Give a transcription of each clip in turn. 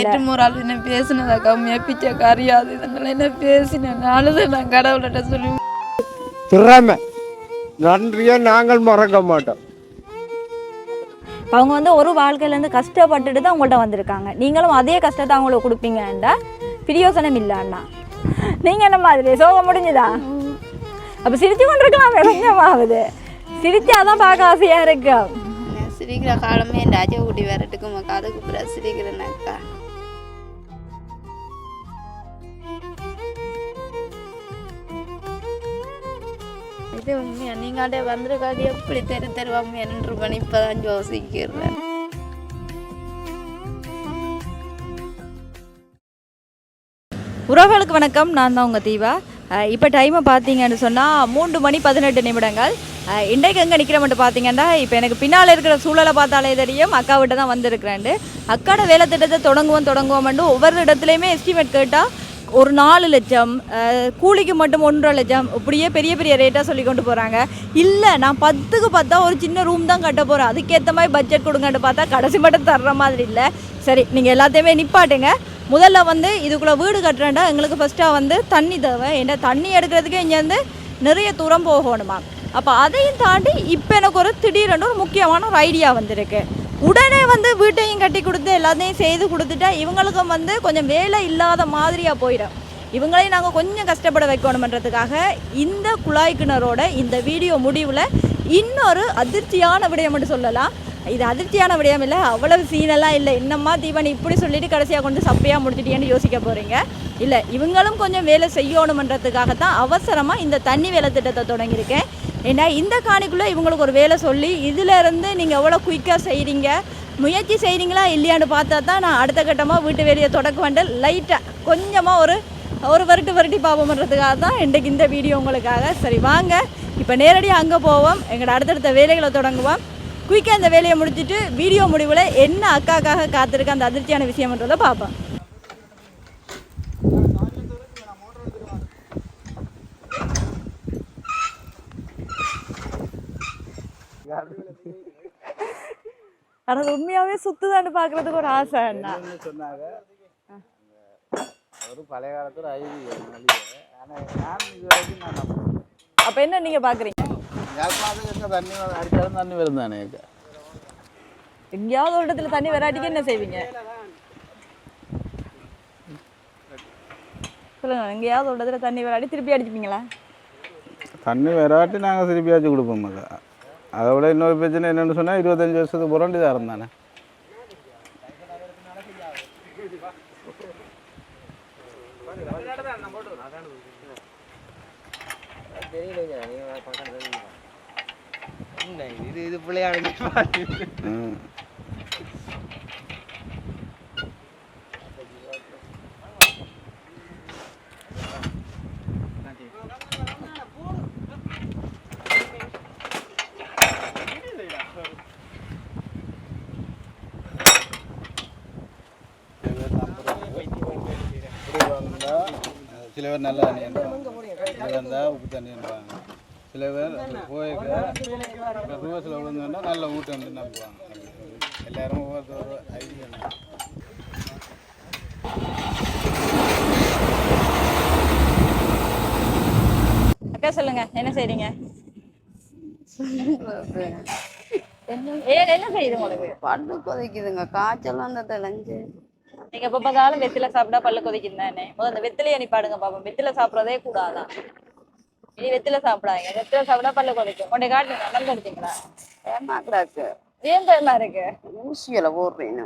நேற்று ஒரு ஆள் என்ன பேசினதா கம்மியா பிச்சைக்கு அறியாது. இதனால என்ன பேசினேன். அழுது நான் கடவுள்கிட்ட சொல்லி திறமை. நன்றியை நாங்கள் மறக்க மாட்டோம். அவங்க வந்து ஒரு வாழ்க்கையிலேருந்து கஷ்டப்பட்டுட்டு தான் உங்கள்கிட்ட வந்திருக்காங்க. நீங்களும் அதே கஷ்டத்தை அவங்களுக்கு கொடுப்பீங்கன்றா பிரியோசனம் இல்லை அண்ணா. நீங்கள் என்ன மாதிரி? சோகம் முடிஞ்சுதா? அப்போ சிரிச்சு கொண்டிருக்கலாம் கொஞ்சமாவது. சிரிச்சாதான் பார்க்க ஆசையாக இருக்கு. சிரிக்கிற காலமே என் ராஜா குடி வரட்டுக்கு காதுக்கு பிற சிரிக்கிறேனாக்கா இது உண்மையா நீங்காண்டே வந்திருக்காது எப்படி தெரு தெருவாம என்று பண்ணி இப்பதான் யோசிக்கிறேன். உறவுகளுக்கு வணக்கம் நான் தான் உங்கள் தீபா. இப்போ டைமை பார்த்தீங்கன்னு சொன்னால் மூன்று மணி பதினெட்டு நிமிடங்கள். இன்றைக்கு எங்கே நிற்கிற மட்டும் பார்த்தீங்கன்னா இப்போ எனக்கு பின்னால் இருக்கிற சூழலை பார்த்தாலே தெரியும் அக்கா விட்ட தான் வந்திருக்கிறேன். அக்காட வேலை திட்டத்தை தொடங்குவோம் தொடங்குவோம்னு ஒவ்வொரு இடத்துலையுமே எஸ்டிமேட் கேட்டால் ஒரு நாலு லட்சம் கூலிக்கு மட்டும் ஒன்றரை லட்சம் இப்படியே பெரிய பெரிய ரேட்டாக சொல்லி கொண்டு போகிறாங்க இல்லை நான் பத்துக்கு பார்த்தா ஒரு சின்ன ரூம் தான் கட்ட போகிறேன் அதுக்கேற்ற மாதிரி பட்ஜெட் கொடுங்கன்னு பார்த்தா கடைசி மட்டும் தர்ற மாதிரி இல்லை. சரி நீங்கள் எல்லாத்தையுமே நிப்பாட்டுங்க. முதல்ல வந்து இதுக்குள்ளே வீடு கட்டுறேன்டா. எங்களுக்கு ஃபஸ்ட்டாக வந்து தண்ணி தேவை. ஏன்னா தண்ணி எடுக்கிறதுக்கு இங்கேருந்து நிறைய தூரம் போகணுமா? அப்போ அதையும் தாண்டி இப்போ எனக்கு ஒரு திடீரென்று ஒரு முக்கியமான ஒரு ஐடியா வந்திருக்கு. உடனே வந்து வீட்டையும் கட்டி கொடுத்து எல்லாத்தையும் செய்து கொடுத்துட்டா இவங்களுக்கும் வந்து கொஞ்சம் வேலை இல்லாத மாதிரியாக போயிடும். இவங்களையும் நாங்கள் கொஞ்சம் கஷ்டப்பட வைக்கணுமன்றதுக்காக இந்த குழாய் கிணறோட இந்த வீடியோ முடிவில் இன்னொரு அதிர்ச்சியான விடயம் மட்டும் சொல்லலாம். இது அதிர்ச்சியான விடயம் இல்லை அவ்வளவு சீனெல்லாம் இல்லை. என்னம்மா தீபன் இப்படி சொல்லிட்டு கடைசியாக கொண்டு சப்பையாக முடிச்சிட்டியேன்னு யோசிக்க போகிறீங்க இல்லை இவங்களும் கொஞ்சம் வேலை செய்யணுமன்றதுக்காக தான் அவசரமாக இந்த தண்ணி வேலை திட்டத்தை தொடங்கியிருக்கேன். ஏன்னா இந்த காணிக்குள்ளே இவங்களுக்கு ஒரு வேலை சொல்லி இதுலேருந்து நீங்கள் எவ்வளோ குயிக்காக செய்கிறீங்க முயற்சி செய்கிறீங்களா இல்லையான்னு பார்த்தா தான் நான் அடுத்த கட்டமாக வீட்டு வேலையை தொடக்க வேண்டிய லைட்டாக கொஞ்சமாக ஒரு ஒரு வருட்டு வருட்டி பார்ப்போம்ன்றதுக்காக தான் இன்றைக்கு இந்த வீடியோ உங்களுக்காக. சரி வாங்க. இப்போ நேரடியாக அங்கே போவோம். எங்களோட அடுத்தடுத்த வேலைகளை தொடங்குவோம். குயிக்காக இந்த வேலையை முடிச்சுட்டு வீடியோ முடிவில் என்ன அக்காக்காக காத்திருக்க அந்த அதிர்ச்சியான விஷயம்ன்றதை பார்ப்போம். ஆனால் உண்மையாகவே சுத்துதான்னு பார்க்குறதுக்கு ஒரு ஆசை என்ன சொன்னாங்க. ஒரு பழைய காலத்துல ஐதீகம் ஆனால் நான் இது வரைக்கும் நான் அப்போ என்ன யாருக்கும் எங்கே தண்ணி அடிச்சாலும் தண்ணி வரும் தானே எங்கேயாவது ஒரு இடத்துல தண்ணி வராட்டிக்கு என்ன செய்வீங்க? சொல்லுங்க எங்கேயாவது ஒரு இடத்துல தண்ணி வராட்டி திருப்பி அடிச்சுப்பீங்களா? தண்ணி வராட்டி நாங்கள் திருப்பியாச்சும் கொடுப்போம் மக்கா அதை விட இன்னொரு பிரச்சனை என்னென்னு சொன்னால் இருபத்தஞ்சி வருஷத்துக்கு புரண்டி தான் இருந்தானே இது இது பிள்ளையாடு ம் சில பேர் நல்ல தண்ணி இருந்தால் உப்பு தண்ணின்றாங்க சில பேர் போயிருக்க ரிவர்ஸில் விழுந்தோன்னா நல்ல ஊட்டம் நம்புவாங்க. எல்லாரும் ஒவ்வொருத்தர் ஐடியா அக்கா சொல்லுங்க. என்ன செய்றீங்க? என்ன செய்யுது உங்களுக்கு? பல்லு கொதிக்குதுங்க. காய்ச்சல் அந்த தெளிஞ்சு நீங்க எப்ப பார்த்தாலும் வெத்தில சாப்பிட்டா பல்லு கொதிக்கும் தானே. முதல்ல அந்த வெத்திலையை நிப்பாடுங்க பாப்போம். வெத்தில சாப்பிடறதே கூடாதான் இனி வெத்தில சாப்பிடாதீங்க. வெத்தில சாப்பிட்டா பல்லு கொதிக்கும். கொண்டே காட்டுங்க நல்லா எடுத்தீங்களா ஏமாக்குறாக்கு ஏன் பயமா இருக்கு? ஊசியில போடுறேன்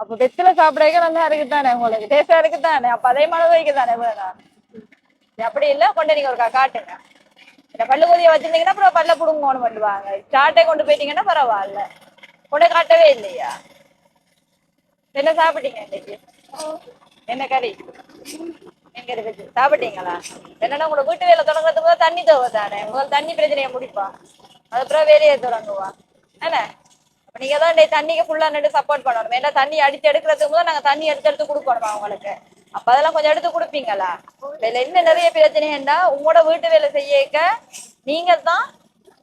அப்ப வெத்தில சாப்பிடறதுக்கு நல்லா இருக்குதானே உங்களுக்கு? டேஸ்டா இருக்குதானே? அப்ப அதே மனது வைக்கதானே வேணாம் அப்படி இல்ல கொண்டு நீங்க ஒரு காட்டுங்க. இந்த பல்லு கொதிய வச்சிருந்தீங்கன்னா அப்புறம் பல்ல புடுங்கோன்னு பண்ணுவாங்க. சாட்டை கொண்டு போயிட்டீங்கன்னா பரவாயில்ல. கொண்டு காட்டவே இல்லையா? என்ன சாப்பிட்டீங்க இன்னைக்கு? என்ன கறி? எங்க இருக்கு சாப்பிட்டீங்களா? என்னன்னா உங்களை வீட்டு வேலை தொடங்குறதுக்கு தான் தண்ணி தேவை தானே உங்களுக்கு தண்ணி பிரச்சனையை முடிப்பா அதுக்கப்புறம் வேலையை தொடங்குவா என்ன? அப்ப நீங்க தான் இந்த தண்ணிக்கு ஃபுல்லா நின்று சப்போர்ட் பண்ணணும். ஏன்னா தண்ணி அடிச்சு எடுக்கிறதுக்கு முதல் நாங்க தண்ணி எடுத்து எடுத்து கொடுக்கணுமா உங்களுக்கு? அப்ப அதெல்லாம் கொஞ்சம் எடுத்து கொடுப்பீங்களா? இதுல என்ன நிறைய பிரச்சனைன்னா உங்களோட வீட்டு வேலை செய்யக்க நீங்க தான்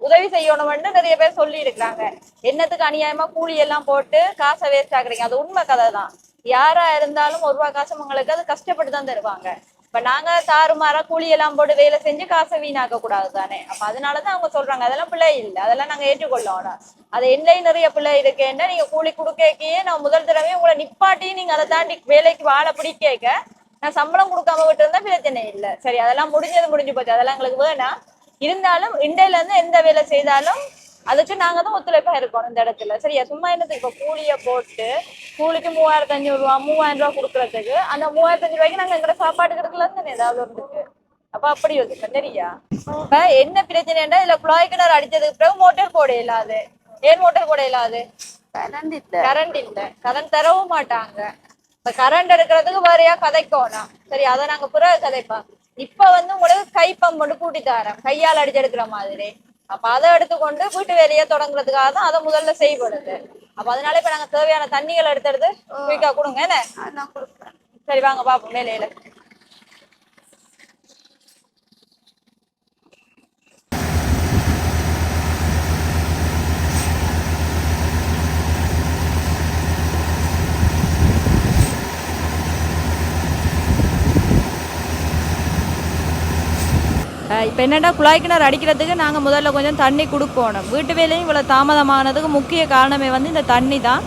உதவி செய்யணும்னு நிறைய பேர் சொல்லி இருக்கிறாங்க என்னத்துக்கு அநியாயமா கூலி எல்லாம் போட்டு காசை வேஸ்ட் ஆகுறீங்க அது உண்மை கதை தான். யாரா இருந்தாலும் ஒரு ரூபா காசு உங்களுக்கு அது கஷ்டப்பட்டு தான் தருவாங்க. இப்ப நாங்க தாறுமாறா கூலி எல்லாம் போட்டு வேலை செஞ்சு காசை வீணாக்க கூடாது தானே. அப்ப அதனாலதான் அவங்க சொல்றாங்க. அதெல்லாம் பிள்ளை இல்லை. அதெல்லாம் நாங்க ஏற்றுக்கொள்ளோம் அது என்னையும் நிறைய பிள்ளை இருக்கேன்னா நீங்க கூலி கொடுக்கே நான் முதல் தடவை உங்களை நிப்பாட்டி நீங்க அதை தாண்டி வேலைக்கு வாழ பிடிக்க நான் சம்பளம் கொடுக்காம விட்டு இருந்தா பிரச்சனை இல்லை. சரி அதெல்லாம் முடிஞ்சது முடிஞ்சு போச்சு. அதெல்லாம் எங்களுக்கு வேணாம். இருந்தாலும் இண்டையில இருந்து எந்த வேலை செய்தாலும் அதுக்கு நாங்க தான் ஒத்துழைப்பா இருக்கணும் இந்த இடத்துல. சரியா? சும்மா என்னத்துக்கு இப்ப கூலிய போட்டு கூலிக்கு மூவாயிரத்தி அஞ்சூறு ரூபா மூவாயிரம் ரூபா கொடுக்கறதுக்கு அந்த மூவாயிரத்தி அஞ்சு ரூபாய்க்கு நாங்க எங்கட சாப்பாடு கிடைக்கலாம் தானே ஏதாவது இருக்கு அப்ப அப்படி யோசிப்ப சரியா? இப்ப என்ன பிரச்சனைன்னா இதுல குழாய் கிணறு அடிச்சதுக்கு பிறகு மோட்டார் போட இயலாது. ஏன் மோட்டார் போட இயலாது? கரண்ட் இல்ல. கரண்ட் இல்ல. கரண்ட் தரவும் மாட்டாங்க. இப்ப கரண்ட் எடுக்கிறதுக்கு வேறையா கதைக்கோணும் சரி அதை நாங்க பிறகு கதைப்போம். இப்ப வந்து உங்களுக்கு கை பம்ப் கூட்டி தரேன். கையால் அடிச்சு எடுக்கிற மாதிரி. அப்ப அதை எடுத்துக்கொண்டு வீட்டு வேலையை தொடங்குறதுக்காக தான் அதை முதல்ல செய்யப்படுது. அப்ப அதனால இப்ப நாங்க தேவையான தண்ணிகள் எடுத்து எடுத்து குயிக்கா கொடுங்க என்ன? சரி வாங்க பாப்போம் வேலையில. இப்போ என்னடா குழாய் கிணறு அடிக்கிறதுக்கு நாங்கள் முதல்ல கொஞ்சம் தண்ணி கொடுக்கணும். வீட்டு வேலையும் இவ்வளோ தாமதமானதுக்கு முக்கிய காரணமே வந்து இந்த தண்ணி தான்.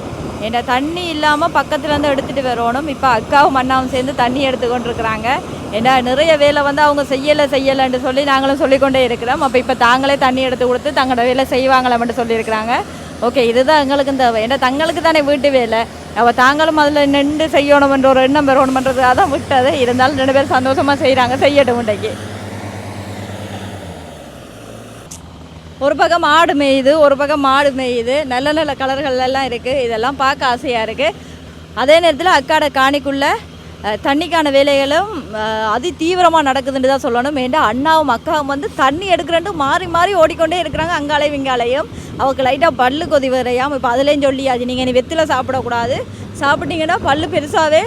ஏன்னா தண்ணி இல்லாமல் பக்கத்தில் இருந்து எடுத்துகிட்டு வரணும். இப்போ அக்காவும் அண்ணாவும் சேர்ந்து தண்ணி எடுத்து இருக்கிறாங்க ஏன்னா நிறைய வேலை வந்து அவங்க செய்யலை செய்யலைன்னு சொல்லி நாங்களும் சொல்லிக்கொண்டே இருக்கிறோம். அப்போ இப்போ தாங்களே தண்ணி எடுத்து கொடுத்து தங்களோட வேலை செய்வாங்களாம்னு சொல்லியிருக்கிறாங்க. ஓகே இதுதான் எங்களுக்கு தேவை. ஏன்னா தங்களுக்கு தானே வீட்டு வேலை. அவள் தாங்களும் அதில் நின்று செய்யணுமென்ற ஒரு எண்ணம் பெறணுமன்றதுக்காக தான் விட்டது. இருந்தாலும் ரெண்டு பேரும் சந்தோஷமாக செய்கிறாங்க செய்யட்டும் இன்றைக்கு ஒரு பக்கம் ஆடு மேயுது ஒரு பக்கம் மாடு மேயுது. நல்ல நல்ல கலர்கள் எல்லாம் இருக்குது இதெல்லாம் பார்க்க ஆசையாக இருக்குது அதே நேரத்தில் அக்காட காணிக்குள்ள தண்ணிக்கான வேலைகளும் அதி தீவிரமாக நடக்குதுன்னு தான் சொல்லணும். ஏண்டா அண்ணாவும் அக்காவும் வந்து தண்ணி எடுக்கிறன்ட்டு மாறி மாறி ஓடிக்கொண்டே இருக்கிறாங்க. அங்காலையும் இங்காலையும் அவருக்கு லைட்டாக பல்லு கொதி வரையாம் இப்போ அதுலேயும் சொல்லியாச்சு நீங்கள் நீ வெத்தில சாப்பிடக்கூடாது. சாப்பிட்டீங்கன்னா பல்லு பெருசாகவே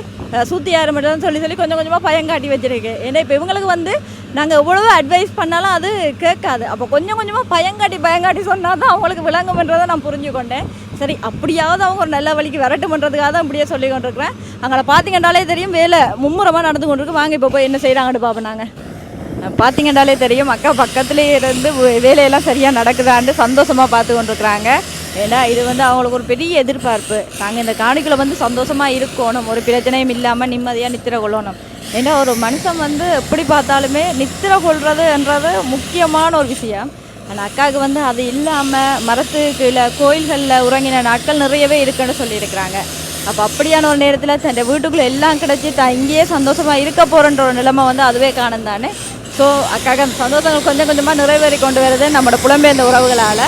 சூத்தி ஆரம்பிட்டோம்னு சொல்லி சொல்லி கொஞ்சம் கொஞ்சமாக பயங்காட்டி வச்சுருக்கு. ஏன்னா இப்போ இவங்களுக்கு வந்து நாங்கள் எவ்வளவோ அட்வைஸ் பண்ணாலும் அது கேட்காது. அப்போ கொஞ்சம் கொஞ்சமாக பயங்காட்டி பயங்காட்டி சொன்னால் தான் அவங்களுக்கு விளங்கும்ன்றதை நான் புரிஞ்சுக்கொண்டேன். சரி அப்படியாவது அவங்க ஒரு நல்ல வழிக்கு வரட்டும்ன்றதுக்காக தான் இப்படியே சொல்லி கொண்டிருக்கிறேன். அங்கே பார்த்தீங்கன்னாலே தெரியும் வேலை மும்முரமாக நடந்து கொண்டிருக்கு. வாங்க இப்போ போய் என்ன செய்கிறாங்கன்னு பார்ப்போம் நாங்கள் பார்த்தீங்கன்னாலே தெரியும் அக்கா பக்கத்துலேயே இருந்து வே- வேலையெல்லாம் சரியாக நடக்குதான்னு சந்தோஷமாக பார்த்து கொண்டிருக்கிறாங்க. ஏன்னா இது வந்து அவங்களுக்கு ஒரு பெரிய எதிர்பார்ப்பு. நாங்கள் இந்த காணிக்குள்ள வந்து சந்தோஷமாக இருக்கணும். ஒரு பிரச்சனையும் இல்லாமல் நிம்மதியாக நித்திர கொள்ளணும். ஏன்னா ஒரு மனுஷன் வந்து எப்படி பார்த்தாலுமே நித்திர கொள்றதுன்றது முக்கியமான ஒரு விஷயம். ஆனால் அக்காவுக்கு வந்து அது இல்லாமல் மரத்து கீழே கோயில்களில் உறங்கின நாட்கள் நிறையவே இருக்குன்னு சொல்லியிருக்கிறாங்க. அப்போ அப்படியான ஒரு நேரத்தில் தன் வீட்டுக்குள்ளே எல்லாம் கிடச்சி தான் இங்கேயே சந்தோஷமாக இருக்க போகிறன்ற ஒரு நிலைமை வந்து அதுவே காணும் தானே. ஸோ அக்காக சந்தோஷங்கள் கொஞ்சம் கொஞ்சமாக நிறைவேறி கொண்டு வருது நம்மளோட புலம்பெயர்ந்த உறவுகளால்.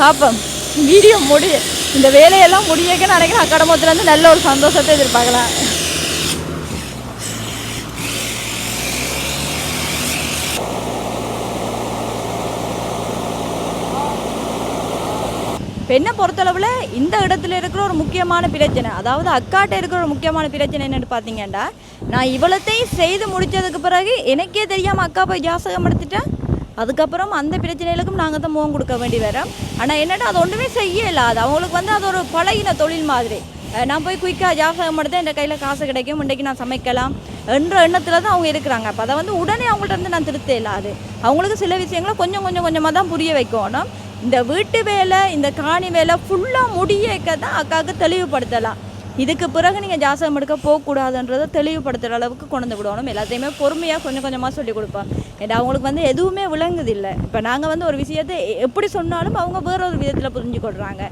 பார்ப்போம். வீடியோ முடி. இந்த வேலையெல்லாம் முடியக்க நினைக்கிறேன். அக்கடமத்துலேருந்து நல்ல ஒரு சந்தோஷத்தை எதிர்பார்க்கலாம் பெண்ணை பொறுத்தளவில் இந்த இடத்துல இருக்கிற ஒரு முக்கியமான பிரச்சனை அதாவது அக்காட்ட இருக்கிற ஒரு முக்கியமான பிரச்சனை என்னென்னு பார்த்தீங்கன்னா நான் இவ்வளத்தையும் செய்து முடித்ததுக்கு பிறகு எனக்கே தெரியாமல் அக்கா போய் ஜாசகம் எடுத்துட்டேன் அதுக்கப்புறம் அந்த பிரச்சனைகளுக்கும் நாங்கள் தான் முகம் கொடுக்க வேண்டி வரோம் ஆனால் என்னடா அது ஒன்றுமே செய்யலை. அது அவங்களுக்கு வந்து அது ஒரு பழகின தொழில் மாதிரி. நான் போய் குயிக்காக ஜாசகம் எடுத்தேன் என் கையில் காசு கிடைக்கும். இன்றைக்கு நான் சமைக்கலாம் என்ற எண்ணத்தில் தான் அவங்க இருக்கிறாங்க. அப்போ அதை வந்து உடனே அவங்கள்ட்ட இருந்து நான் திருத்த இல்லாது அவங்களுக்கு சில விஷயங்களை கொஞ்சம் கொஞ்சம் கொஞ்சமாக தான் புரிய வைக்கணும். இந்த வீட்டு வேலை இந்த காணி வேலை ஃபுல்லாக முடியக்க தான் அக்காவுக்கு தெளிவுபடுத்தலாம். இதுக்கு பிறகு நீங்கள் ஜாசகம் எடுக்க போகக்கூடாதுன்றதை தெளிவுபடுத்துகிற அளவுக்கு கொண்டு வந்து விடணும். எல்லாத்தையுமே பொறுமையாக கொஞ்சம் கொஞ்சமாக சொல்லி கொடுப்போம் ஏன்னா அவங்களுக்கு வந்து எதுவுமே விளங்குதில்லை. இப்போ நாங்கள் வந்து ஒரு விஷயத்தை எப்படி சொன்னாலும் அவங்க வேற ஒரு விதத்தில் புரிஞ்சு கொள்கிறாங்க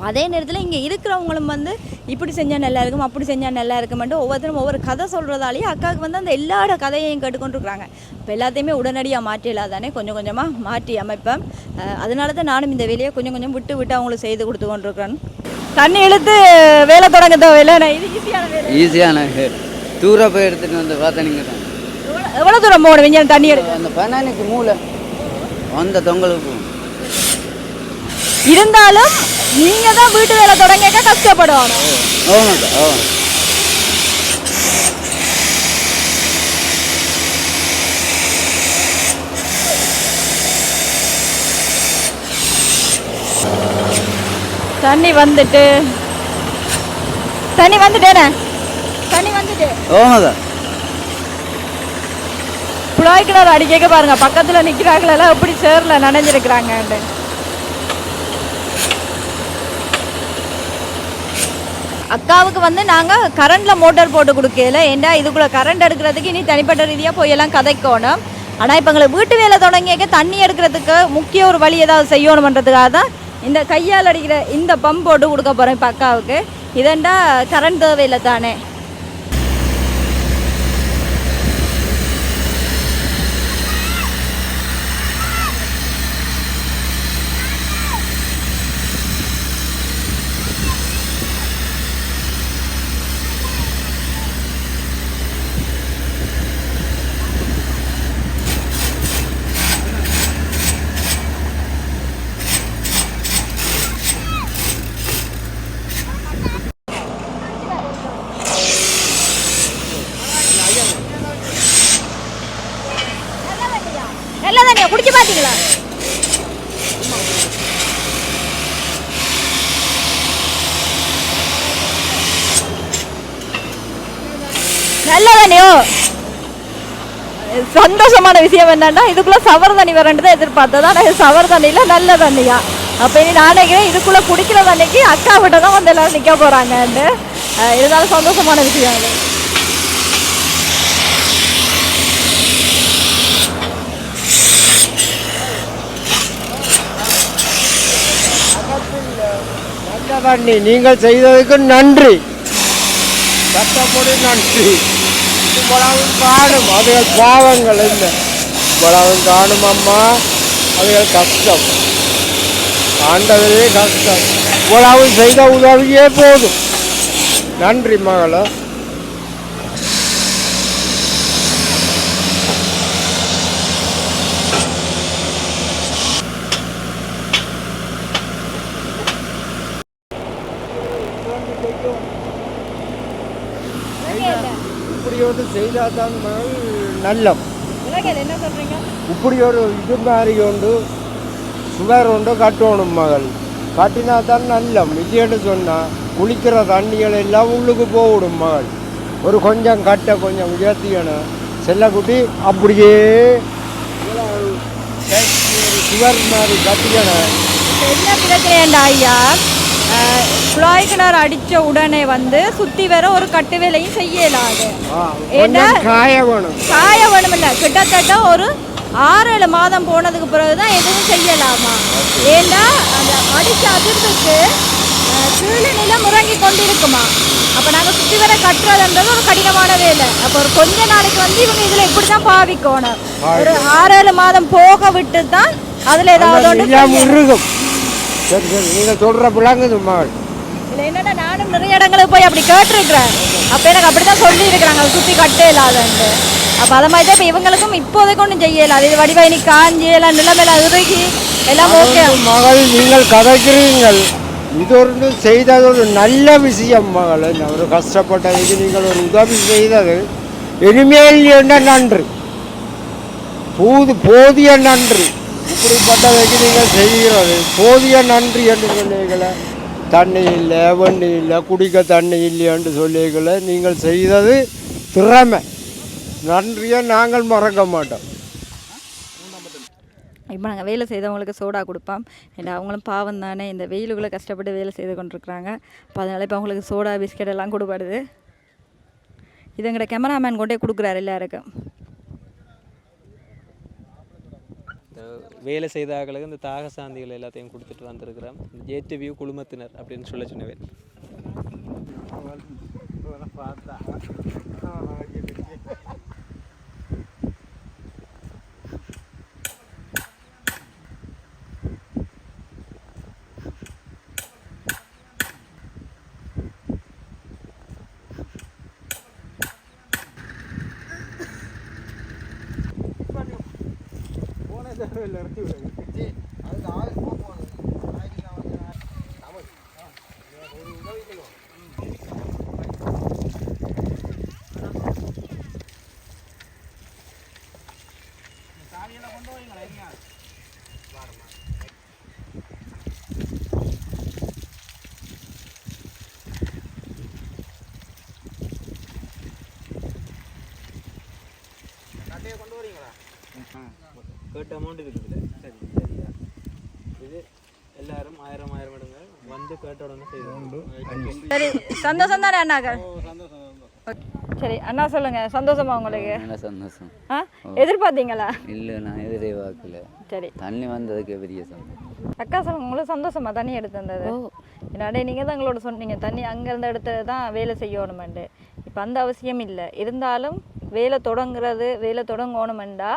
அதே நேரத்தில் இங்கே இருக்கிறவங்களும் வந்து இப்படி செஞ்சால் நல்லா இருக்கும் அப்படி செஞ்சால் நல்லா இருக்குமென்ட்டு ஒவ்வொருத்தரும் ஒவ்வொரு கதை சொல்கிறதாலேயே அக்காவுக்கு வந்து அந்த எல்லாரோட கதையையும் கேட்டுக்கொண்டிருக்கிறாங்க. இப்போ எல்லாத்தையுமே உடனடியாக மாற்றி இல்லாதானே கொஞ்சம் கொஞ்சமாக மாற்றி அமைப்பேன். அதனால தான் நானும் இந்த வேலையை கொஞ்சம் கொஞ்சம் விட்டு விட்டு அவங்களுக்கு செய்து கொடுத்து கொண்டிருக்கிறேன். தண்ணி இழுத்து வேலை தொடங்க தேவையில்லை. நான் இது ஈஸியான வேலை. ஈஸியான தூர போய் எடுத்துட்டு வந்து பார்த்தா நீங்கள் தான். எவ்வளோ- தூரம் போகணும் விஞ்ஞானம் தண்ணி எடுக்க? அந்த பனானிக்கு மூளை. அந்த தொங்கலுக்கு இருந்தாலும் நீங்கள் தான் வீட்டு வேலை தொடங்க ஆமாக்கா ஓ தண்ணி வந்துட்டு தண்ணி வந்துட்டேனே தண்ணி வந்துட்டு குழாய் கிணறு அடிக்க பாருங்க பக்கத்துல நிக்கிறாங்களா எல்லாம் எப்படி சேர்ல நனைஞ்சிருக்கிறாங்க அக்காவுக்கு வந்து நாங்கள் கரண்டில் மோட்டார் போட்டு கொடுக்கல. ஏண்டா இதுக்குள்ளே கரண்ட் எடுக்கிறதுக்கு இனி தனிப்பட்ட ரீதியாக போய் எல்லாம் கதைக்கணும். ஆனால் இப்போ எங்களுக்கு வீட்டு வேலை தொடங்கியக்க தண்ணி எடுக்கிறதுக்கு முக்கிய ஒரு வழி ஏதாவது செய்யணுமன்றதுக்காக தான் இந்த கையால் அடிக்கிற இந்த பம்ப் போட்டு கொடுக்க போகிறேன் இப்போ அக்காவுக்கு. இதெண்டா கரண்ட் தேவையில்லை தானே. நல்ல தானே குடிச்சு பார்த்தீங்களா நல்லா தண்ணியோ சந்தோஷமான விஷயம் என்னன்னா இதுக்குள்ள சவர் தண்ணி தான் எதிர்பார்த்தது ஆனால் இது சவர் தண்ணியில நல்ல தண்ணியா. அப்ப இனி நான் இதுக்குள்ளே இதுக்குள்ள குடிக்கிற தண்ணிக்கு அக்கா விட்ட தான் வந்து எல்லாரும் நிக்க போகிறாங்கன்னு இருந்தாலும் சந்தோஷமான விஷயம் அது. தண்ணி நீங்கள் செய்ததுக்கு நன்றி. கஷ்டப்படி நன்றி. இவ்வளவும் காணும் அதுகள் பாவங்கள் என்ன? இவ்வளவும் காணும் அம்மா. அதுகள் கஷ்டம். ஆண்டவரே கஷ்டம். இவ்வளவு செய்த உதவியே போதும். நன்றி மகளும் இப்படி ஒன்று செய்தால் தான் நல்லம் என்ன சொல்றீங்க? இப்படி ஒரு இது மாதிரி உண்டு சுவர் உண்டு கட்டணும் மகள். கட்டினா தான் நல்லம் இல்லைன்னு சொன்னால் குளிக்கிற தண்ணிகள் எல்லாம் உள்ளுக்கு போகணும் மகள். ஒரு கொஞ்சம் கட்ட கொஞ்சம் உயர்த்திக்கணும் செல்லக்குட்டி அப்படியே சுவர் மாதிரி கட்டிக்கணும் என்ன பிரச்சனைண்டா ஐயா? குழாய் கிணறு அடிச்ச உடனே வந்து சுத்தி வர ஒரு கட்டு வேலையும் செய்யலாது ஏன்னா காய வேணும். காய வேணுமில்ல. கிட்டத்தட்ட ஒரு ஆறு ஏழு மாதம் போனதுக்கு பிறகுதான் எதுவும் செய்யலாமா? ஏண்டா அந்த அடிச்ச அதிர்வுக்கு கீழே நிலம் முறங்கி கொண்டிருக்குமா? அப்ப நாங்க சுத்தி வர கட்டுறதுன்றது ஒரு கடினமான வேலை. அப்ப ஒரு கொஞ்ச நாளைக்கு வந்து இவங்க இதுல இப்படிதான் பாவிக்கணும். ஒரு ஆறு ஏழு மாதம் போக விட்டு தான் அதுல ஏதாவது ஒன்று சரி சரி. நீங்கள் சொல்கிற பிள்ளைங்குது மகள் இதுல என்னன்னா நானும் நிறைய இடங்களுக்கு போய் அப்படி கேட்டிருக்கிறேன். அப்ப எனக்கு அப்படிதான் சொல்லி இருக்கிறாங்க அதை சுத்தி கட்டே இல்லாதன்ட்டு அப்ப அதை மாதிரி தான் இப்ப இவங்களுக்கும் இப்போதைக்கு ஒன்றும் செய்யல. அது வடிவாயினி காஞ்சி எல்லாம் நிலைமையில இறுகி எல்லாம் ஓகே மகள் நீங்கள் கதைக்கிறீர்கள். இது ஒரு செய்தது ஒரு நல்ல விஷயம் மகள். ஒரு கஷ்டப்பட்டதுக்கு நீங்கள் ஒரு உதவி செய்தது. இனிமேல் என்ன நன்றி? போது போதிய நன்றி. இப்படிப்பட்டதைக்கு நீங்கள் செய்கிறது போதிய நன்றி என்று சொன்னீங்களே தண்ணி இல்லை வண்டி இல்லை குடிக்க தண்ணி இல்லை என்று நீங்கள் செய்தது திறமை. நன்றியை நாங்கள் மறக்க மாட்டோம். இப்போ நாங்கள் வேலை செய்தவங்களுக்கு சோடா கொடுப்போம். ஏன்னா அவங்களும் பாவம் தானே. இந்த வெயிலுக்குள்ளே கஷ்டப்பட்டு வேலை செய்து கொண்டிருக்கிறாங்க. அப்போ அதனால் இப்போ அவங்களுக்கு சோடா பிஸ்கெட் எல்லாம் கொடுப்படுது. இது எங்கள்ட கேமராமேன் கொண்டே கொடுக்குறாரு எல்லாருக்கும் இந்த வேலை செய்தார்களுக்கு இந்த தாக சாந்திகள் எல்லாத்தையும் கொடுத்துட்டு வந்திருக்கிறோம் ஜேடிவியூ குழுமத்தினர் அப்படின்னு சொல்ல சொன்னவர் கேட்ட அமௌண்ட் இருக்குதுல்ல சரி சரியா. இது எல்லாரும் ஆயிரம் ஆயிரம் எடுங்க. வந்து கேட்ட உடனே செய்வோம் சரி சந்தோஷம் தானே அண்ணாக்கள் சரி அண்ணா சொல்லுங்க. சந்தோஷமா உங்களுக்கு? நல்ல சந்தோஷம்? ஆ? எதிர்பார்த்தீங்களா? இல்லை நான் எதிர்பார்க்கல. சரி. தண்ணி வந்ததுக்கு பெரிய சந்தோஷம். அக்கா சொல்லுங்க. உங்களுக்கு சந்தோஷமா தண்ணி எடுத்து வந்தது என்னடே நீங்கள் தான் எங்களோட சொன்னீங்க. தண்ணி அங்கேருந்து எடுத்தது தான் வேலை செய்யணுமெண்டு. இப்போ அந்த அவசியம் இல்லை. இருந்தாலும் வேலை தொடங்குறது வேலை தொடங்கணுமெண்டா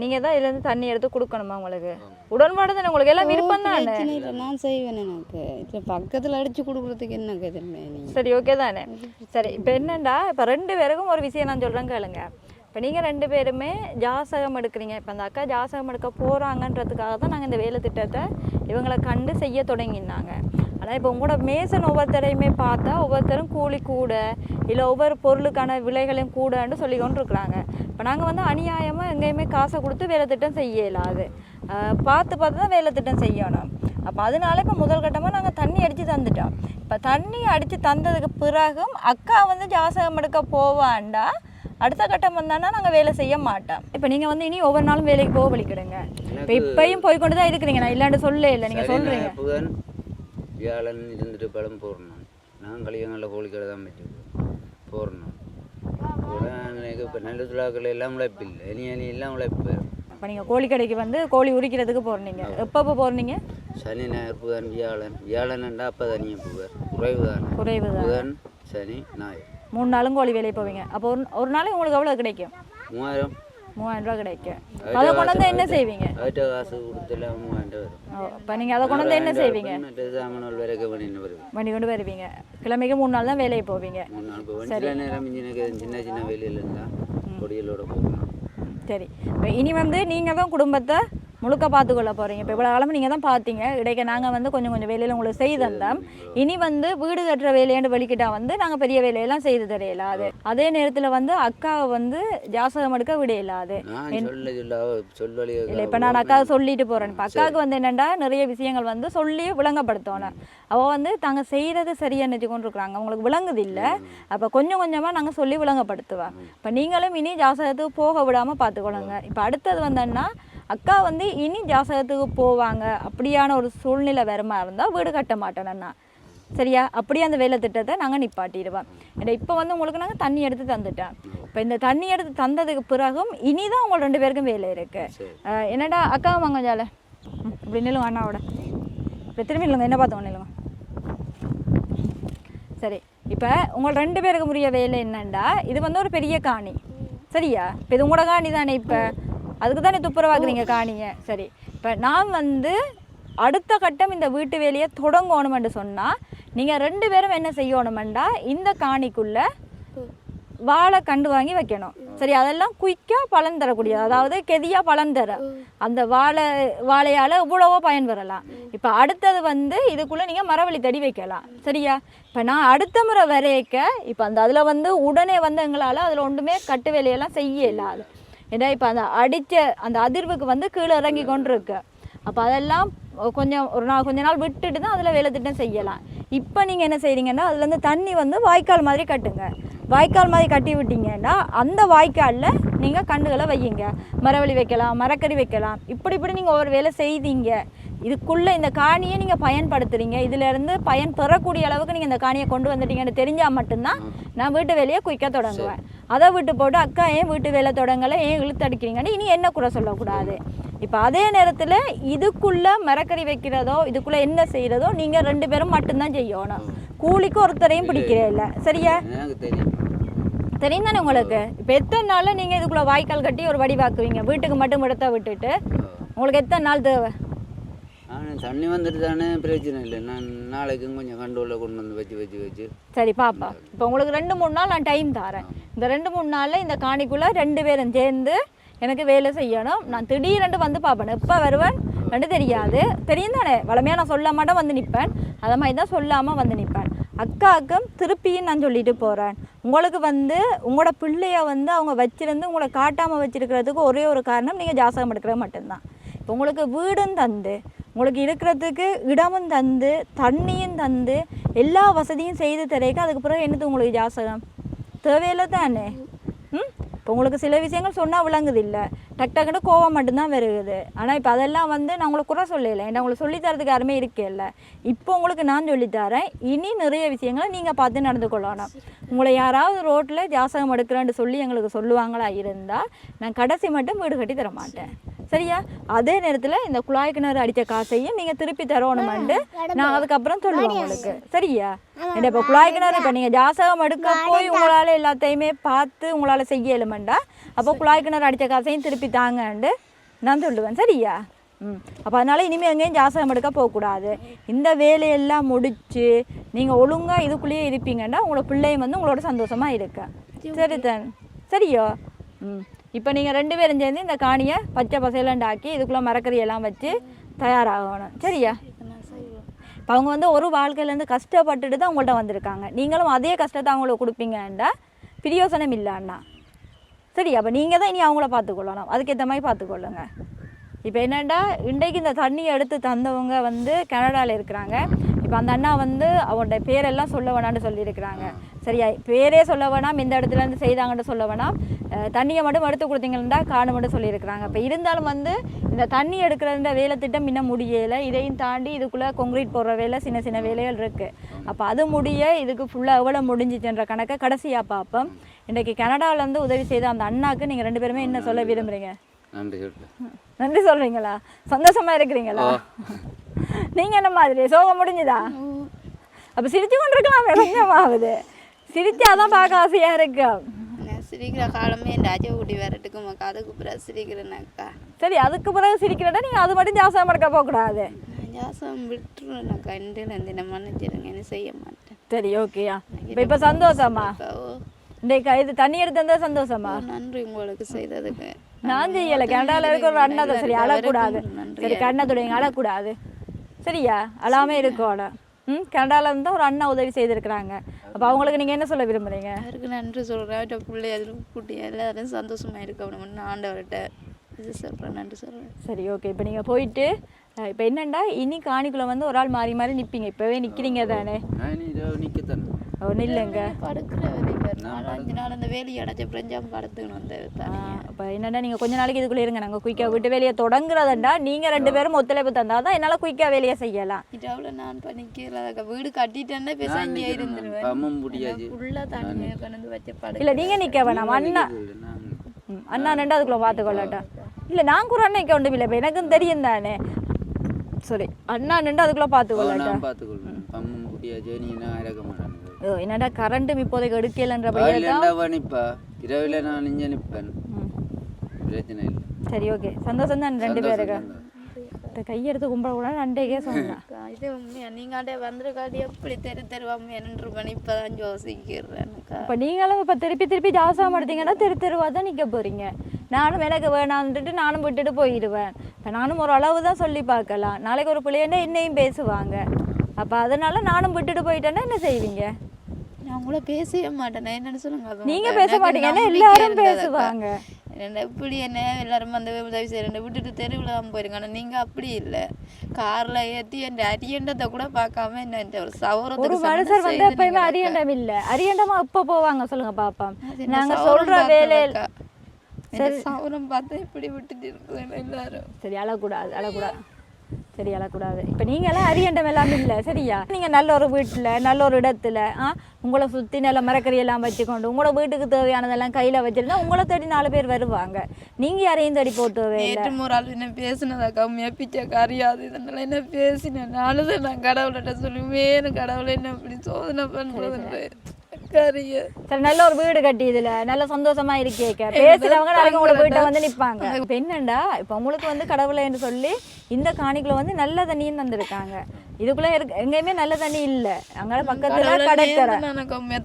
நீங்கள் தான் இதுலேருந்து தண்ணி எடுத்து கொடுக்கணுமா உங்களுக்கு? உடன்பாடு தானே உங்களுக்கு எல்லாம் விருப்பம் தானே? நான் செய்வேன் எனக்கு. இதில் பக்கத்தில் அடிச்சு கொடுக்குறதுக்கு என்ன நீங்கள் சரி ஓகே தானே. சரி இப்போ என்னண்டா இப்போ ரெண்டு பேருக்கும் ஒரு விஷயம் நான் சொல்கிறேன் கேளுங்க. இப்போ நீங்கள் ரெண்டு பேருமே ஜாசகம் எடுக்கிறீங்க. இப்போ அந்த அக்கா ஜாசகம் எடுக்க போகிறாங்கன்றதுக்காக தான் நாங்கள் இந்த வேலை திட்டத்தை இவங்களை கண்டு செய்ய தொடங்கினாங்க. ஆனால் இப்போ உங்களோட மேசன் ஒவ்வொருத்தரையுமே பார்த்தா ஒவ்வொருத்தரும் கூலி கூட இல்லை ஒவ்வொரு பொருளுக்கான விலைகளையும் கூடன்னு சொல்லி கொண்டு இருக்கிறாங்க இப்போ நாங்கள் வந்து அநியாயமாக எங்கேயுமே காசை கொடுத்து வேலை திட்டம் செய்ய இயலாது ஆஹ் பார்த்து பார்த்து தான் வேலை திட்டம் செய்யணும். அப்போ அதனால இப்போ முதல் கட்டமாக நாங்கள் தண்ணி அடித்து தந்துட்டோம். இப்போ தண்ணி அடித்து தந்ததுக்கு பிறகும் அக்கா வந்து ஜாசகம் எடுக்க போவாண்டா? அடுத்த கட்டம் வந்தான்னா நாங்கள் வேலை செய்ய மாட்டோம். இப்போ நீங்கள் வந்து இனி ஒவ்வொரு நாளும் வேலைக்கு போக வலிக்கிடுங்க இப்போ இப்பயும் போய் கொண்டு தான் இருக்கிறீங்க. நான் இல்லாண்டு சொல்ல இல்லை. நீங்கள் சொல்கிறீங்க வியாழன் இருந்துட்டு பழம் போடணும். நான் கலியங்களில் கோழிக்கடை தான் வச்சு போடணும். எனக்கு இப்போ நல்ல துளாக்கள் எல்லாம் உழைப்பு இல்லை. இனி இனி எல்லாம் உழைப்பு இப்போ நீங்கள் கோழிக்கடைக்கு வந்து கோழி உரிக்கிறதுக்கு போகிறீங்க எப்போ எப்போ போகிறீங்க சனி ஞாயிறு புதன் வியாழன். வியாழன்டா அப்போ தனியாக புதன். குறைவு தானே. குறைவு தான். புதன் சனி ஞாயிறு. மூணு நாளும் கோழி வேலைக்கு போவீங்க. அப்போ ஒரு ஒரு நாளைக்கு உங்களுக்கு எவ்வளோ கிடைக்கும்? மூவாயிரம். மூவாயிரம் ரூபா கிடைக்கும். அதை கொண்டு வந்து என்ன செய்வீங்க? அதுட்ட காசு கொடுத்துல மூவாயிரம் ஓ இப்போ நீங்கள் அதை கொண்டு வந்து என்ன செய்வீங்க? வண்டி கொண்டு வருவீங்க. கிழமைக்கு மூணு நாள் தான் வேலைக்கு போவீங்க. சில நேரம் சின்ன சின்ன வேலையில் இருந்தால் போகணும் சரி. இனி வந்து நீங்கள் தான் குடும்பத்தை முழுக்க பார்த்துக்கொள்ள போகிறீங்க இப்போ இவ்வளோ காலமும் நீங்கள் தான் பார்த்தீங்க. இடைக்க நாங்கள் வந்து கொஞ்சம் கொஞ்சம் வேலையில் உங்களுக்கு செய்து தந்தோம். இனி வந்து வீடு கட்டுற வேலையாண்டு வெளிக்கிட்டா வந்து நாங்கள் பெரிய வேலையெல்லாம் செய்து தரையில அது. அதே நேரத்தில் வந்து அக்காவை வந்து ஜாசகம் எடுக்க விட சொல்லி இல்லை இப்போ நான் அக்காவை சொல்லிட்டு போகிறேன் இப்போ அக்காவுக்கு வந்து என்னென்னா நிறைய விஷயங்கள் வந்து சொல்லி விளங்கப்படுத்தணும். அவள் வந்து தாங்க செய்கிறது சரியா நினச்சி கொண்டு இருக்கிறாங்க அவங்களுக்கு விளங்குது இல்லை. அப்போ கொஞ்சம் கொஞ்சமாக நாங்கள் சொல்லி விளங்கப்படுத்துவேன் இப்போ நீங்களும் இனி ஜாசகத்துக்கு போக விடாமல் பார்த்துக்கொள்ளுங்க. இப்போ அடுத்தது வந்தோன்னா அக்கா வந்து இனி ஜாசகத்துக்கு போவாங்க. அப்படியான ஒரு சூழ்நிலை வருமா இருந்தால் வீடு கட்ட மாட்டேன்னா சரியா? அப்படியே அந்த வேலை திட்டத்தை நாங்கள் நிப்பாட்டிடுவோம். ஏன்னா இப்போ வந்து உங்களுக்கு நாங்கள் தண்ணி எடுத்து தந்துட்டோம் இப்போ இந்த தண்ணி எடுத்து தந்ததுக்கு பிறகும் இனி தான் உங்கள் ரெண்டு பேருக்கும் வேலை இருக்கு. சரி. அஹ் என்னடா அக்கா வாங்க ஜால. இப்படி நில்லுங்க அண்ணாவோட. இப்போ திரும்பி நில்லுங்க. என்ன பார்த்தோம் நில்லுங்க. சரி. இப்போ உங்கள் ரெண்டு பேருக்கு முடிய வேலை என்னண்டா? இது வந்து ஒரு பெரிய காணி. சரியா? இப்போ இது உங்களோட காணி தானே இப்போ? அதுக்கு தானே துப்புரவாக்குறீங்க காணியை. சரி. இப்போ நான் வந்து அடுத்த கட்டம் இந்த வீட்டு வேலையை தொடங்கணுமென்று சொன்னால் நீங்கள் ரெண்டு பேரும் என்ன செய்யணுமெண்டா இந்த காணிக்குள்ளே வாழை கண்டு வாங்கி வைக்கணும். சரி அதெல்லாம் குயிக்காக பலன் தரக்கூடியது அதாவது கெதியாக பலன் தர. அந்த வாழை வாழையால் எவ்வளவோ பயன் பெறலாம் இப்போ அடுத்தது வந்து இதுக்குள்ளே நீங்கள் மரவள்ளி தடி வைக்கலாம். சரியா? இப்போ நான் அடுத்த முறை வரையக்க இப்போ அந்த அதில் வந்து உடனே வந்து எங்களால் அதில் ஒன்றுமே கட்டு வேலையெல்லாம் செய்ய இல்லாது ஏன்னா இப்போ அந்த அடித்த அந்த அதிர்வுக்கு வந்து கீழே இறங்கி கொண்டு இருக்கு அப்போ அதெல்லாம் கொஞ்சம் ஒரு நாள் கொஞ்ச நாள் விட்டுட்டு தான் அதில் வேலை திட்டம் செய்யலாம். இப்போ நீங்கள் என்ன செய்கிறீங்கன்னா அதுலேருந்து தண்ணி வந்து வாய்க்கால் மாதிரி கட்டுங்க. வாய்க்கால் மாதிரி கட்டி விட்டீங்கன்னா அந்த வாய்க்காலில் நீங்கள் கண்டுகளை வையுங்க. மரவள்ளி வைக்கலாம் மரக்கறி வைக்கலாம். இப்படி இப்படி நீங்கள் ஒரு வேலை செய்தீங்க. இதுக்குள்ளே இந்த காணியை நீங்கள் பயன்படுத்துகிறீங்க இதிலேருந்து பயன் பெறக்கூடிய அளவுக்கு நீங்கள் இந்த காணியை கொண்டு வந்துட்டீங்கன்னு தெரிஞ்சால் மட்டும்தான் நான் வீட்டு வேலையை குயிக்க தொடங்குவேன். அதை விட்டு போட்டு அக்கா ஏன் வீட்டு வேலை தொடங்கலை? ஏன் இழுத்தடிக்கிறீங்கன்னு இனி என்ன குறை சொல்லக்கூடாது. இப்போ அதே நேரத்தில் இதுக்குள்ளே மரக்கறி வைக்கிறதோ இதுக்குள்ளே என்ன செய்கிறதோ நீங்கள் ரெண்டு பேரும் மட்டும்தான் செய்யணும். கூலிக்கு ஒருத்தரையும் பிடிக்கிறே இல்லை. சரியா? தெரியும். தானே உங்களுக்கு? இப்போ எத்தனை நாளில் நீங்கள் இதுக்குள்ளே வாய்க்கால் கட்டி ஒரு வடிவாக்குவீங்க? வீட்டுக்கு மட்டும் இடத்த விட்டுட்டு. உங்களுக்கு எத்தனை நாள் தேவை? தண்ணி வந்துட்டு தானே பிரச்சனை இல்லை. நான் நாளைக்கும் கொஞ்சம் கண்ட்ரோலில் கொண்டு வந்து வச்சு வச்சு வச்சு. சரி பாப்பா. இப்போ உங்களுக்கு ரெண்டு மூணு நாள் நான் டைம் தரேன். இந்த ரெண்டு மூணு நாளில் இந்த காணிக்குள்ளே ரெண்டு பேரும் சேர்ந்து எனக்கு வேலை செய்யணும். நான் திடீரென்று வந்து பார்ப்பேன். எப்போ வருவேன்? ரெண்டு தெரியாது. தெரியும் தானே? வளமையாக நான் சொல்ல மாட்டேன் வந்து நிற்பேன். அதை மாதிரி தான் சொல்லாமல் வந்து நிற்பேன். அக்காவுக்கும் திருப்பியும் நான் சொல்லிட்டு போகிறேன் உங்களுக்கு வந்து உங்களோட பிள்ளைய வந்து அவங்க வச்சிருந்து உங்களை காட்டாமல் வச்சிருக்கிறதுக்கு ஒரே ஒரு காரணம் நீங்கள் ஜாசகம் எடுக்கிறது மட்டும்தான். இப்போ உங்களுக்கு வீடும் தந்து. உங்களுக்கு இருக்கிறதுக்கு இடமும் தந்து தண்ணியும் தந்து எல்லா வசதியும் செய்து தரேக்க அதுக்கு பிறகு என்னது உங்களுக்கு ஜாசகம்? தேவையில்லை தானே? ம்? இப்போ உங்களுக்கு சில விஷயங்கள் சொன்னால் விளங்குது இல்லை. டக் டக்குன்னு கோவம் மட்டும்தான் வருகுது ஆனால் இப்போ அதெல்லாம் வந்து நான் உங்களுக்கு குறை சொல்லலை. ஏன்னா உங்களுக்கு சொல்லித் தரதுக்கு யாருமே இருக்கேல்ல. இப்போ உங்களுக்கு நான் சொல்லித்தரேன் இனி நிறைய விஷயங்களை நீங்கள் பார்த்து நடந்து கொள்ளணும். உங்களை யாராவது ரோட்டில் ஜாசகம் எடுக்கிறேன்னு சொல்லி எங்களுக்கு சொல்லுவாங்களா இருந்தால் நான் கடைசி மட்டும் வீடு கட்டி தர மாட்டேன் சரியா? அதே நேரத்தில் இந்த குழாய் கிணறு அடித்த காசையும் நீங்கள் திருப்பி தரணுமெண்டு நான் அதுக்கப்புறம் சொல்லுவேன் உங்களுக்கு. சரியா? இப்போ குழாய் கிணறு இப்போ நீங்கள் ஜாசகம் எடுக்க போய் உங்களால் எல்லாத்தையுமே பார்த்து உங்களால் செய்ய இயலுமெண்டா அப்போ குழாய் கிணறு அடித்த காசையும் திருப்பி தாங்கண்டு நான் சொல்லுவேன். சரியா? ம். அப்போ அதனால் இனிமேல் எங்கேயும் ஜாசகம் எடுக்க போகக்கூடாது. இந்த வேலையெல்லாம் முடிச்சு நீங்கள் ஒழுங்காக இதுக்குள்ளேயே இருப்பீங்கன்னா உங்களோட பிள்ளையும் வந்து உங்களோட சந்தோஷமாக இருக்க. சரி தான். சரியோ? ம். இப்போ நீங்கள் ரெண்டு பேரும் சேர்ந்து இந்த காணியை பச்சை பசையிலண்டாக்கி இதுக்குள்ளே மரக்கறி எல்லாம் வச்சு தயாராகணும். சரியா? இப்போ அவங்க வந்து ஒரு வாழ்க்கையிலேருந்து கஷ்டப்பட்டுட்டு தான் உங்கள்கிட்ட வந்திருக்காங்க. நீங்களும் அதே கஷ்டத்தை அவங்களுக்கு கொடுப்பீங்கண்டா பிரியோசனம் இல்லைன்னா. சரி அப்போ நீங்கள் தான் இனி அவங்கள பார்த்துக்கொள்ளணும். அதுக்கேற்ற மாதிரி பார்த்துக்கொள்ளுங்க. இப்போ என்னென்னா இன்றைக்கு இந்த தண்ணியை எடுத்து தந்தவங்க வந்து கனடாவில் இருக்கிறாங்க. இப்போ அந்த அண்ணா வந்து அவங்களோட பேரெல்லாம் சொல்ல வேணான்னு சொல்லியிருக்கிறாங்க. சரியா? பேரே சொல்ல வேணாம் இந்த இடத்துல இருந்து செய்தாங்கன்னு சொல்ல வேணாம். தண்ணியை மட்டும் எடுத்து கொடுத்தீங்கன்னா காணு மட்டும் சொல்லியிருக்கிறாங்க. இப்போ இருந்தாலும் வந்து இந்த தண்ணி எடுக்கிற வேலை திட்டம் இன்னும் முடியலை. இதையும் தாண்டி இதுக்குள்ளே கொங்க்ரீட் போடுற வேலை சின்ன சின்ன வேலைகள் இருக்குது அப்போ அது முடிய இதுக்கு ஃபுல்லாக எவ்வளோ முடிஞ்சிச்சுன்ற கணக்கை கடைசியாக பார்ப்போம். இன்றைக்கு கனடாவிலேருந்து உதவி செய்த அந்த அண்ணாக்கு நீங்கள் ரெண்டு பேருமே என்ன சொல்ல விரும்புகிறீங்க நன்றி நன்றி. சொல்கிறீங்களா சந்தோஷமா இருக்கிறீங்களா? நீங்கள் என்ன மாதிரி? சோகம் முடிஞ்சுதா? அப்போ சிரிச்சு கொண்டு இருக்கலாமே கொஞ்சமாவது. சிரிச்சாதான் பார்க்க ஆசையாக இருக்கு. நான் சிரிக்கிற காலமே என் ராஜா ஊட்டி வரட்டுக்கு மக்கா அதுக்கு பிறகு சிரிக்கிறேனாக்கா. சரி அதுக்கு பிறகு சிரிக்கிறதா நீங்கள் அது மட்டும் ஜாஸ்தியாக மடக்க போகக்கூடாது. நான் ஜாசம் விட்டுருவேனாக்கா. இன்று இந்த மன்னிச்சிருங்க என்ன செய்ய மாட்டேன். சரி ஓகேயா இப்போ இப்போ சந்தோஷமா? இந்த இது தண்ணி எடுத்து வந்தா சந்தோஷமா? நன்றி உங்களுக்கு செய்ததுக்கு. நான் செய்யலை. கனடாவில் இருக்க ஒரு அண்ணா சரி அழக்கூடாது. சரி கண்ணை தொடங்க அழக்கூடாது. சரியா? அழாம இருக்கணும். ம் கனடாவில் இருந்து ஒரு அண்ணா உதவி செய்திருக்கிறாங்க. அப்போ அவங்களுக்கு நீங்கள் என்ன சொல்ல விரும்புறீங்க? யாருக்கு நன்றி சொல்கிறேன் அவட்ட பிள்ளை அதில் கூட்டி எல்லாரும் சந்தோஷமாக இருக்கணும்னு ஆண்டவர்கிட்ட இது சொல்கிறேன் நன்றி சொல்கிறேன் சரி ஓகே இப்போ நீங்கள் போயிட்டு இப்போ என்னண்டா? இனி காணிக்குள்ளே வந்து ஒரு ஆள் மாறி மாறி நிற்பீங்க இப்போவே நிற்கிறீங்க தானே? இரவு நிற்கத்தானே ஒன்றும் இல்லைங்க படுக்கிற வேலை பேர் நாலு அஞ்சு நாள் அந்த வேலையை அடைச்ச பிரஞ்சாம படுத்துக்கணும் அந்த தனியாக இப்போ என்னடா நீங்கள் கொஞ்ச நாளைக்கு இதுக்குள்ளே இருங்க. நாங்கள் குயிக்காக விட்டு வேலையை தொடங்குறதுண்டா. நீங்கள் ரெண்டு பேரும் ஒத்துழைப்பு தந்தால் தான் என்னால் குயிக்காக வேலையை செய்யலாம். இதாவில் நான் பண்ணிக்கிறத வீடு கட்டிட்டேன்னா பேச அங்கேயே இருந்துருவேன் பம்மும் முடியாது. ஃபுல்லாக தண்ணி கொண்டு வச்சு படு இல்லை நீங்கள் நிற்க வேணாம். அண்ணா. அண்ணா நின்று அதுக்குள்ளே பார்த்துக்கொள்ளட்டும் இல்லை நான் கூட அன்னைக்கு ஒன்றும் இல்லை. இப்போ எனக்கும் தெரியும் தானே. சரி அண்ணா நின்று அதுக்குள்ளே பார்த்துக்கொள்ளட்டும் நான் பம்மும் முடியாது நீ நான் இறக்க மாட்டேன் ஓ, என்னடா கரண்ட்டும் இப்போதைக்கு எடுக்கலன்ற பையன் நிற்பா இரவில் நான் இங்கே நிற்பேன் பிரச்சனை இல்லை. சரி ஓகே. சந்தோஷம் தான் ரெண்டு பேருக்கு கையெடுத்து கும்பிட கூட அண்டைக்கே சொன்னேன் இது உண்மையா? நீங்காண்டே வந்திருக்காது எப்படி தெரு தெருவாம என்று பண்ணி இப்போ தான் யோசிக்கிறேன்க்கா இப்போ நீங்களும் இப்போ திருப்பி திருப்பி ஜாசாம எடுத்தீங்கன்னா தெரு தெருவாக தான் நிற்க போகிறீங்க நானும் எனக்கு வேணான்ட்டு நானும் விட்டுட்டு போயிடுவேன். இப்போ நானும் ஒரு அளவு தான் சொல்லி பார்க்கலாம். நாளைக்கு ஒரு பிள்ளைன்னா என்னையும் பேசுவாங்க. அப்போ அதனால நானும் விட்டுட்டு போயிட்டேன்னா என்ன செய்வீங்க? நான் உங்களை பேசவே மாட்டேன். என்னன்னு சொல்லுங்க. நீங்க பேச எனக்கு மாட்டீங்க. ஏன்னா நம்பிக்கை எல்லாரும். பேசுவாங்க. என்ன இப்படி என்ன? எல்லாரும் வந்து உதவி செய்யறேன் விட்டுட்டு தெருவில் தான் போயிருங்க. ஆனா நீங்க அப்படி இல்லை. கார்ல ஏத்தி என் அரியண்டத்தை கூட பார்க்காம என்ன ஒரு ஒரு சவரத்துக்கு மனுஷர் வந்து எப்பயுமே அரியண்டம் இல்லை. அரியண்டமா எப்போ போவாங்க சொல்லுங்க பாப்பா அது என்ன நாங்க சவரம் சொல்ற? வேலையில் இந்த சவரம் பார்த்து இப்படி விட்டுட்டு இருக்கேன் எல்லாரும். சரி அழக்கூடாது அழக்கூடாது. சரி அழக்கூடாது இப்போ நீங்களாம் அரியண்டம் எல்லாம் இல்லை சரியா? நீங்கள் நல்ல ஒரு வீட்டில் நல்ல ஒரு இடத்துல ஆ? உங்களை சுற்றி நல்ல மரக்கறி எல்லாம் வச்சுக்கொண்டு உங்களோட வீட்டுக்கு தேவையானதெல்லாம் கையில் வச்சிருந்தா உங்களை தேடி நாலு பேர் வருவாங்க. நீங்கள் யாரையும் தேடி போட்டு இல்லை. நேற்று ஒரு ஆள் என்ன பேசினதா கம்மியா? பிச்சைக்கு அறியாது. இதனால என்ன பேசினேன்? அழுது நான் கடவுள்கிட்ட சொல்லுவேன் கடவுளை என்ன இப்படி சோதனை பண்ணுறது சரி நல்ல ஒரு வீடு கட்டி இதுல நல்ல சந்தோஷமா இருக்கேக்க பேசுறவங்க நாளைக்கு உங்களோட வீட்டை வந்து நிப்பாங்க. இப்ப என்னண்டா? இப்ப உங்களுக்கு வந்து கடவுளைன்னு சொல்லி இந்த காணிக்குள்ள வந்து நல்ல தண்ணியும் தந்திருக்காங்க. இதுக்குள்ள இருக்கு எங்கேயுமே நல்ல தண்ணி இல்ல. அங்க பக்கத்துல கடற்கரை.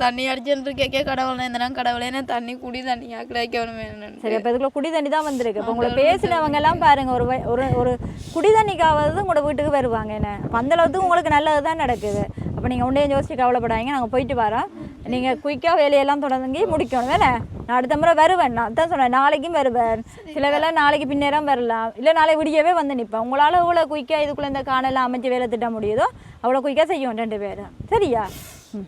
தண்ணி அடிச்சுட்டு கேட்க கடவுள் நேர்ந்தனா கடவுளே என்ன தண்ணி குடி தண்ணியா கிடைக்கணும் சரி அப்ப இதுக்குள்ள குடி தண்ணி தான் வந்திருக்கு. இப்ப உங்களை பேசினவங்க எல்லாம் பாருங்க. ஒரு ஒரு ஒரு குடி தண்ணிக்காவது உங்களோட வீட்டுக்கு வருவாங்க என்ன? அந்த அளவுக்கு உங்களுக்கு நல்லது தான் நடக்குது. அப்ப நீங்க உண்டே யோசிச்சு கவலைப்படாதீங்க. நாங்க போயிட்டு வரோம். நீங்கள் குயிக்காக வேலையெல்லாம் தொடங்கி முடிக்கணும் வேணே? நான் அடுத்த முறை வருவேன். நான் தான் சொன்னேன் நாளைக்கும் வருவேன் சில வேலை நாளைக்கு பின்னேரம் வரலாம். இல்லை நாளை விடியவே வந்து நிற்பேன் உங்களால் எவ்வளோ குயிக்காக இதுக்குள்ளே இந்த காணெல்லாம் அமைச்சு வேலை திட்ட முடியுதோ அவ்வளோ குயிக்காக செய்யும் ரெண்டு பேரும். சரியா? ம்